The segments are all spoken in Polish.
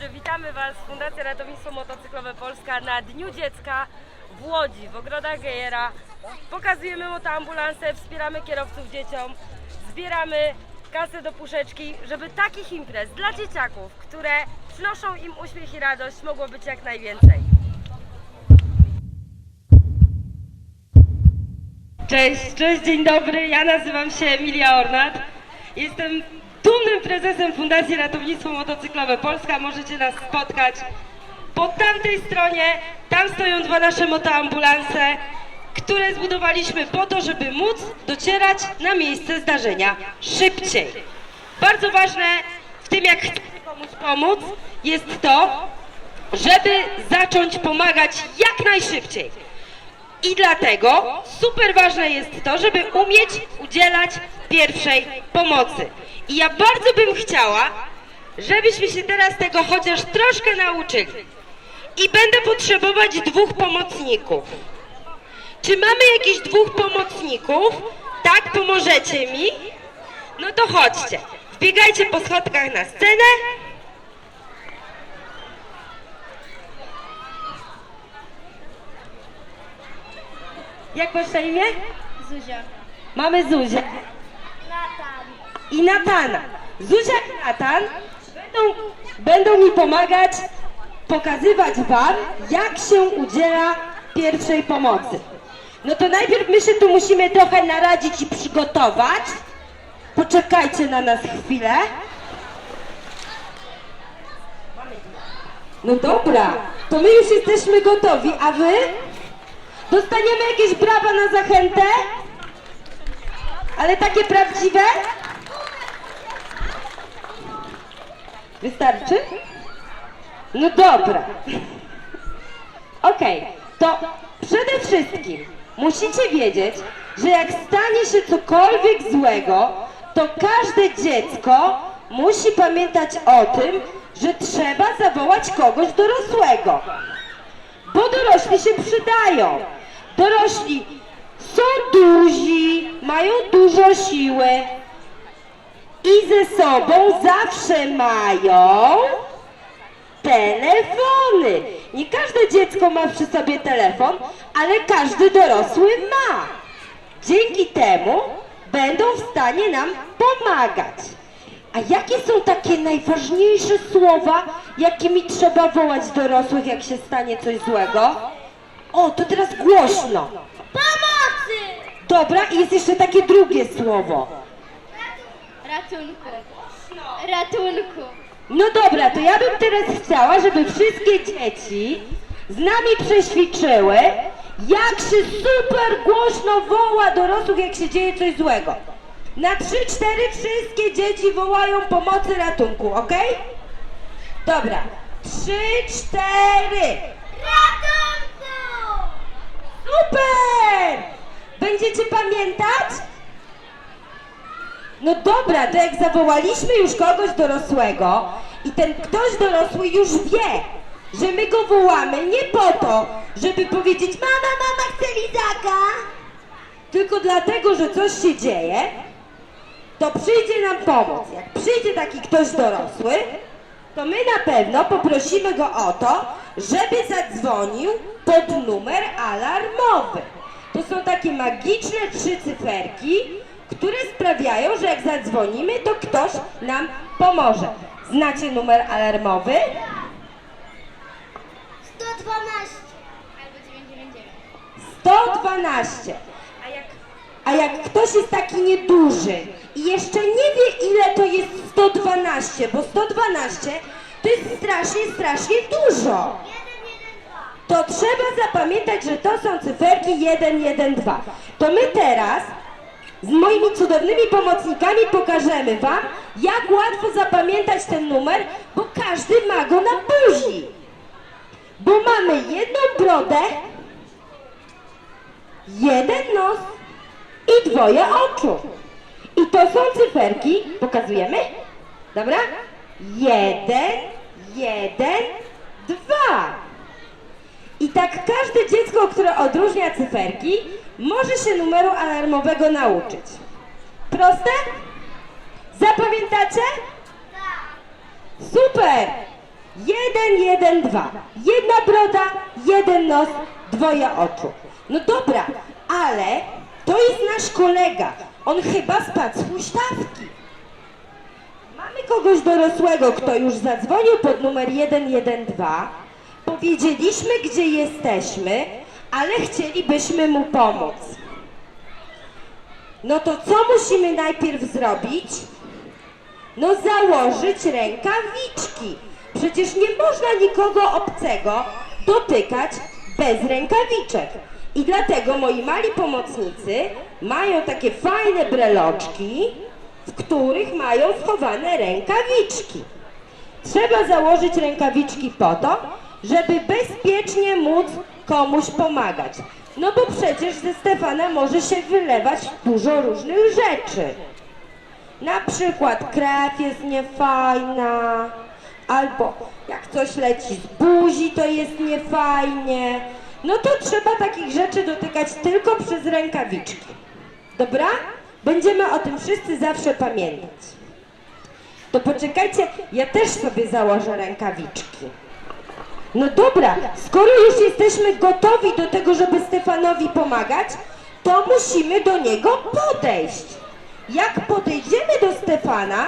dobry, witamy Was z Fundacji Ratownictwo Motocyklowe Polska na Dniu Dziecka w Łodzi, w ogrodach Gejera. Pokazujemy motoambulanse, wspieramy kierowców dzieciom, zbieramy kasę do puszeczki, żeby takich imprez dla dzieciaków, które przynoszą im uśmiech i radość, mogło być jak najwięcej. Cześć, cześć, dzień dobry. Ja nazywam się Emilia Ornat. Jestem dumnym prezesem Fundacji Ratownictwo Motocyklowe Polska. Możecie nas spotkać po tamtej stronie. Tam stoją dwa nasze motoambulanse, które zbudowaliśmy po to, żeby móc docierać na miejsce zdarzenia szybciej. Bardzo ważne w tym, jak chcemy komuś pomóc, jest to, żeby zacząć pomagać jak najszybciej. I dlatego super ważne jest to, żeby umieć udzielać pierwszej pomocy. I ja bardzo bym chciała, żebyśmy się teraz tego chociaż troszkę nauczyli. I będę potrzebować dwóch pomocników. Czy mamy jakichś dwóch pomocników? Tak, pomożecie mi? No to chodźcie. Wbiegajcie po schodkach na scenę. Jak masz na imię? Zuzia. Mamy Zuzię. I Natana. Zuzia i Natan będą, będą mi pomagać pokazywać Wam, jak się udziela pierwszej pomocy. No to najpierw my się tu musimy trochę naradzić i przygotować. Poczekajcie na nas chwilę. No dobra, to my już jesteśmy gotowi, a Wy? Dostaniemy jakieś brawa na zachętę? Ale takie prawdziwe? Wystarczy? No dobra. Okej, to przede wszystkim musicie wiedzieć, że jak stanie się cokolwiek złego, to każde dziecko musi pamiętać o tym, że trzeba zawołać kogoś dorosłego. Bo dorośli się przydają. Dorośli są duzi, mają dużo siły i ze sobą zawsze mają telefony. Nie każde dziecko ma przy sobie telefon, ale każdy dorosły ma. Dzięki temu będą w stanie nam pomagać. A jakie są takie najważniejsze słowa, jakimi trzeba wołać dorosłych, jak się stanie coś złego? O, to teraz głośno. Pomocy! Dobra, i jest jeszcze takie drugie słowo. Ratunku. Ratunku. No dobra, to ja bym teraz chciała, żeby wszystkie dzieci z nami przećwiczyły, jak się super głośno woła dorosłych, jak się dzieje coś złego. Na trzy, cztery wszystkie dzieci wołają pomocy ratunku, ok? Dobra. Trzy, cztery. Ratunku! Super! Będziecie pamiętać? No dobra, to jak zawołaliśmy już kogoś dorosłego i ten ktoś dorosły już wie, że my go wołamy nie po to, żeby powiedzieć mama, mama chce lizaka, tylko dlatego, że coś się dzieje, to przyjdzie nam pomóc. Jak przyjdzie taki ktoś dorosły, to my na pewno poprosimy go o to, żeby zadzwonił pod numer alarmowy. To są takie magiczne trzy cyferki, które sprawiają, że jak zadzwonimy, to ktoś nam pomoże. Znacie numer alarmowy? 112. Albo 999. 112. A jak, ktoś jest taki nieduży i jeszcze nie wie ile to jest 112, bo 112 to jest strasznie, strasznie dużo. To trzeba zapamiętać, że to są cyferki 1, 1, 2. To my teraz z moimi cudownymi pomocnikami pokażemy Wam, jak łatwo zapamiętać ten numer, bo każdy ma go na buzi. Bo mamy jedną brodę, jeden nos i dwoje oczu. I to są cyferki, pokazujemy? Dobra? Jeden, jeden, dwa. I tak każde dziecko, które odróżnia cyferki, może się numeru alarmowego nauczyć. Proste? Zapamiętacie? Super! Jeden, jeden, dwa. Jedna broda, jeden nos, dwoje oczu. No dobra, ale to jest nasz kolega. On chyba spadł z huśtawki. Mamy kogoś dorosłego, kto już zadzwonił pod numer 112. Powiedzieliśmy, gdzie jesteśmy, ale chcielibyśmy mu pomóc. No to co musimy najpierw zrobić? No założyć rękawiczki. Przecież nie można nikogo obcego dotykać bez rękawiczek. I dlatego moi mali pomocnicy mają takie fajne breloczki, w których mają schowane rękawiczki. Trzeba założyć rękawiczki po to, żeby bezpiecznie móc komuś pomagać. No bo przecież ze Stefana może się wylewać dużo różnych rzeczy. Na przykład krew jest niefajna, albo jak coś leci z buzi, to jest niefajnie. No to trzeba takich rzeczy dotykać tylko przez rękawiczki. Dobra? Będziemy o tym wszyscy zawsze pamiętać. To poczekajcie, ja też sobie założę rękawiczki. No dobra, skoro już jesteśmy gotowi do tego, żeby Stefanowi pomagać, to musimy do niego podejść. Jak podejdziemy do Stefana,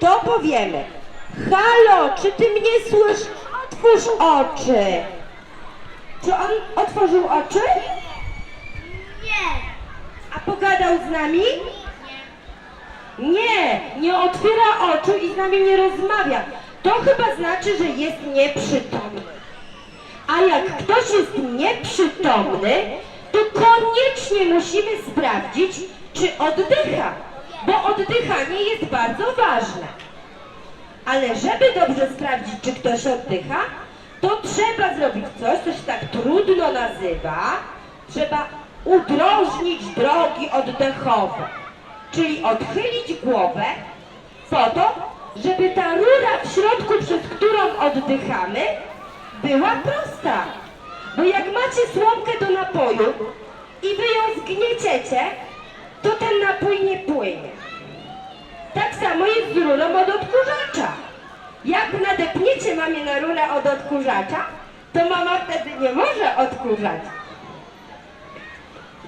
to powiemy Halo, czy ty mnie słyszysz? Otwórz oczy. Czy on otworzył oczy? Nie. A pogadał z nami? Nie, nie otwiera oczu i z nami nie rozmawia. To chyba znaczy, że jest nieprzytomny. A jak ktoś jest nieprzytomny, to koniecznie musimy sprawdzić, czy oddycha, bo oddychanie jest bardzo ważne. Ale żeby dobrze sprawdzić, czy ktoś oddycha, to trzeba zrobić coś, co się tak trudno nazywa. Trzeba udrożnić drogi oddechowe, czyli odchylić głowę po to, żeby ta rura w środku, przez którą oddychamy, była prosta. Bo jak macie słomkę do napoju i wy ją zgnieciecie, to ten napój nie płynie. Tak samo jest z rurą od odkurzacza. Jak nadepniecie mamie na rurę od odkurzacza, to mama wtedy nie może odkurzać.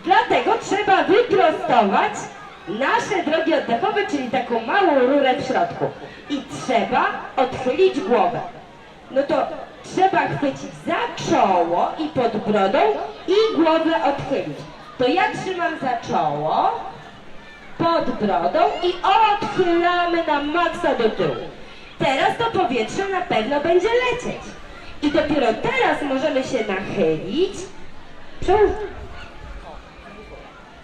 Dlatego trzeba wyprostować nasze drogi oddechowe, czyli taką małą rurę w środku. I trzeba odchylić głowę. No to trzeba chwycić za czoło i pod brodą i głowę odchylić. To ja trzymam za czoło, pod brodą i odchylamy na maksa do tyłu. Teraz to powietrze na pewno będzie lecieć. I dopiero teraz możemy się nachylić.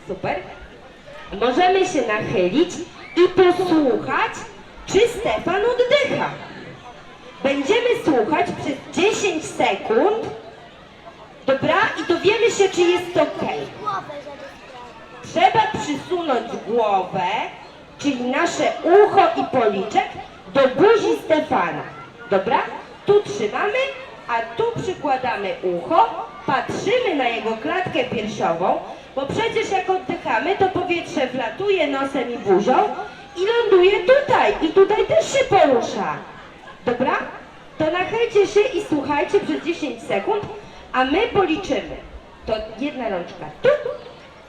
Super. Możemy się nachylić i posłuchać, czy Stefan oddycha. Będziemy słuchać przez 10 sekund. Dobra? I dowiemy się, czy jest ok. Trzeba przysunąć głowę, czyli nasze ucho i policzek do buzi Stefana. Dobra? Tu trzymamy, a tu przykładamy ucho, patrzymy na jego klatkę piersiową, bo przecież jak oddychamy, to powietrze wlatuje nosem i buzią i ląduje tutaj. I tutaj też się porusza. Dobra? To nachylcie się i słuchajcie przez 10 sekund, a my policzymy. To jedna rączka tu,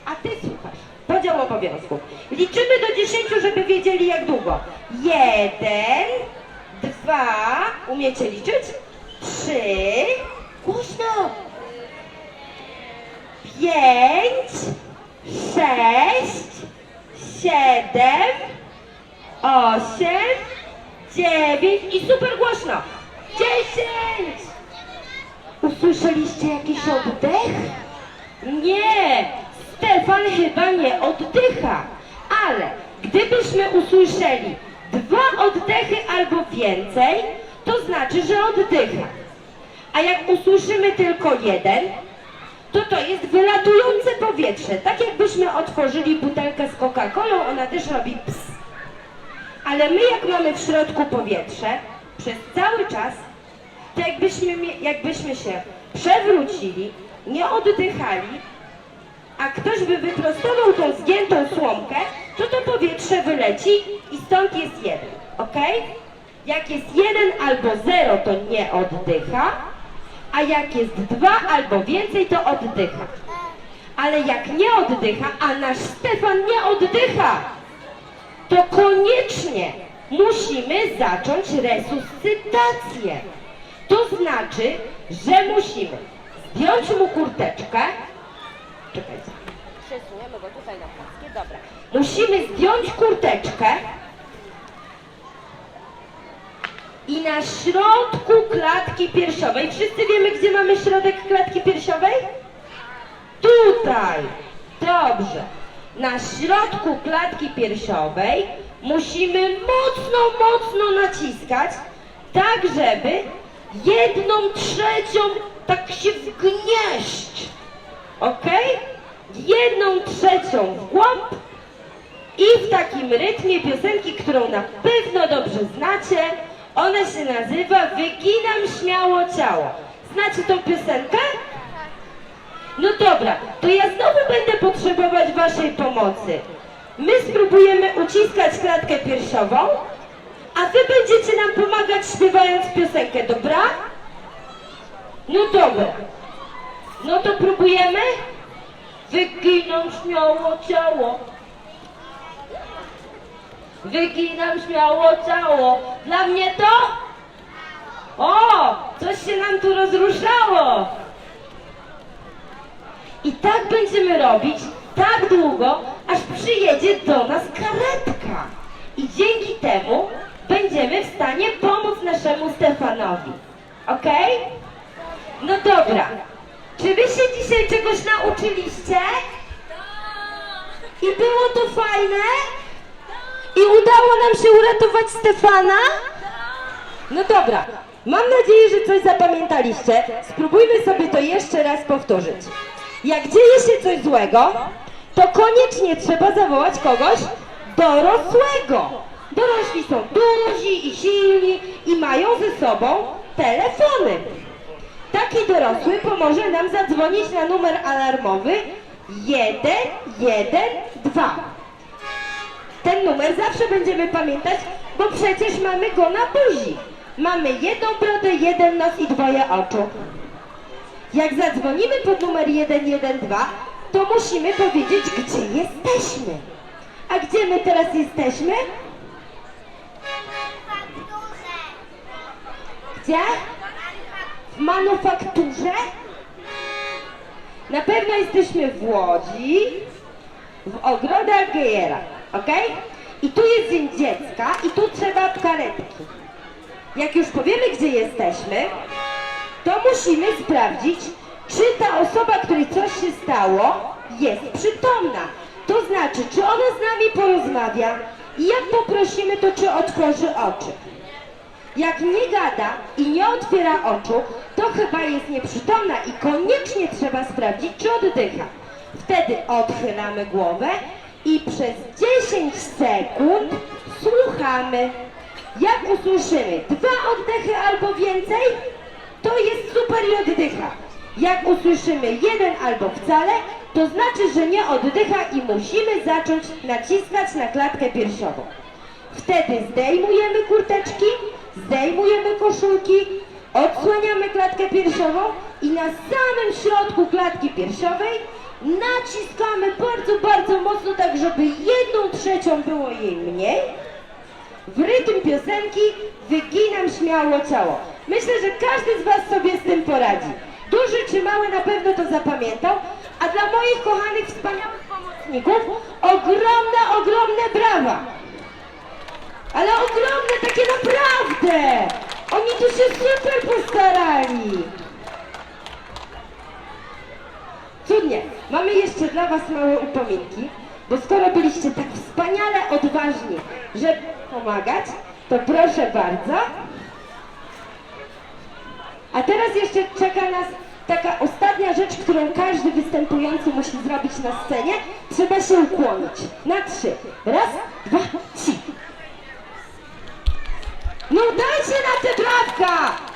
a ty słuchasz. Podział obowiązków. Liczymy do 10, żeby wiedzieli jak długo. Jeden, dwa, umiecie liczyć? Trzy, głośno. Pięć, sześć, siedem, osiem, dziewięć i super głośno. Dziesięć! Usłyszeliście jakiś oddech? Nie, Stefan chyba nie oddycha, ale gdybyśmy usłyszeli dwa oddechy albo więcej, to znaczy, że oddycha. A jak usłyszymy tylko jeden, to to jest wylatujące powietrze. Tak jakbyśmy otworzyli butelkę z Coca-Colą, ona też robi ps. Ale my jak mamy w środku powietrze, przez cały czas, to jakbyśmy, jakbyśmy się przewrócili, nie oddychali, a ktoś by wyprostował tą zgiętą słomkę, to to powietrze wyleci i stąd jest jeden, ok? Jak jest jeden albo zero, to nie oddycha, a jak jest dwa albo więcej, to oddycha. Ale jak nie oddycha, a nasz Stefan nie oddycha, to koniecznie musimy zacząć resuscytację. To znaczy, że musimy zdjąć mu kurteczkę. Czekajcie. Przesuniemy go tutaj na płaskie, dobra. Musimy zdjąć kurteczkę i na środku klatki piersiowej, wszyscy wiemy, gdzie mamy środek klatki piersiowej? Tutaj. Dobrze. Na środku klatki piersiowej musimy mocno, mocno naciskać, tak żeby jedną trzecią tak się wgnieść. Ok? Jedną trzecią w głąb i w takim rytmie piosenki, którą na pewno dobrze znacie, ona się nazywa Wyginam śmiało ciało. Znacie tą piosenkę? No dobra, to ja znowu będę potrzebować Waszej pomocy. My spróbujemy uciskać klatkę piersiową, a Wy będziecie nam pomagać śpiewając piosenkę, dobra? No dobra. No to próbujemy? Wyginam śmiało ciało. Wyginam śmiało ciało. Dla mnie to? O, coś się nam tu rozruszało. I tak będziemy robić tak długo, aż przyjedzie do nas karetka. I dzięki temu będziemy w stanie pomóc naszemu Stefanowi. Okej? No dobra. Czy wy się dzisiaj czegoś nauczyliście? I było to fajne? Udało nam się uratować Stefana? No dobra. Mam nadzieję, że coś zapamiętaliście. Spróbujmy sobie to jeszcze raz powtórzyć. Jak dzieje się coś złego, to koniecznie trzeba zawołać kogoś dorosłego. Dorośli są duzi i silni i mają ze sobą telefony. Taki dorosły pomoże nam zadzwonić na numer alarmowy 112. Ten numer zawsze będziemy pamiętać, bo przecież mamy go na buzi. Mamy jedną brodę, jeden nos i dwoje oczu. Jak zadzwonimy pod numer 112, to musimy powiedzieć, gdzie jesteśmy. A gdzie my teraz jesteśmy? Gdzie? W manufakturze? Na pewno jesteśmy w Łodzi, w ogrodach Gejera, ok? I tu jest dzień dziecka i tu trzeba karetki. Jak już powiemy, gdzie jesteśmy, to musimy sprawdzić, czy ta osoba, której coś się stało, jest przytomna. To znaczy, czy ona z nami porozmawia i jak poprosimy, to czy otworzy oczy. Jak nie gada i nie otwiera oczu, to chyba jest nieprzytomna i koniecznie trzeba sprawdzić, czy oddycha. Wtedy odchylamy głowę i przez 10 sekund słuchamy. Jak usłyszymy dwa oddechy albo więcej, to jest super i oddycha. Jak usłyszymy jeden albo wcale, to znaczy, że nie oddycha i musimy zacząć naciskać na klatkę piersiową. Wtedy zdejmujemy kurteczki, zdejmujemy koszulki, odsłaniamy klatkę piersiową i na samym środku klatki piersiowej naciskamy bardzo, bardzo mocno, tak żeby jedną trzecią było jej mniej. W rytm piosenki wyginam śmiało ciało. Myślę, że każdy z Was sobie z tym poradzi. Duży czy mały na pewno to zapamiętał, a dla moich kochanych, wspaniałych pomocników ogromne, ogromne brawa. Ale ogromne, takie naprawdę! Oni tu się super postarali! Cudnie, mamy jeszcze dla Was małe upominki, bo skoro byliście tak wspaniale odważni, żeby pomagać, to proszę bardzo. A teraz jeszcze czeka nas taka ostatnia rzecz, którą każdy występujący musi zrobić na scenie. Trzeba się ukłonić. Na trzy. Raz, dwa, trzy. No dajcie na te brawka!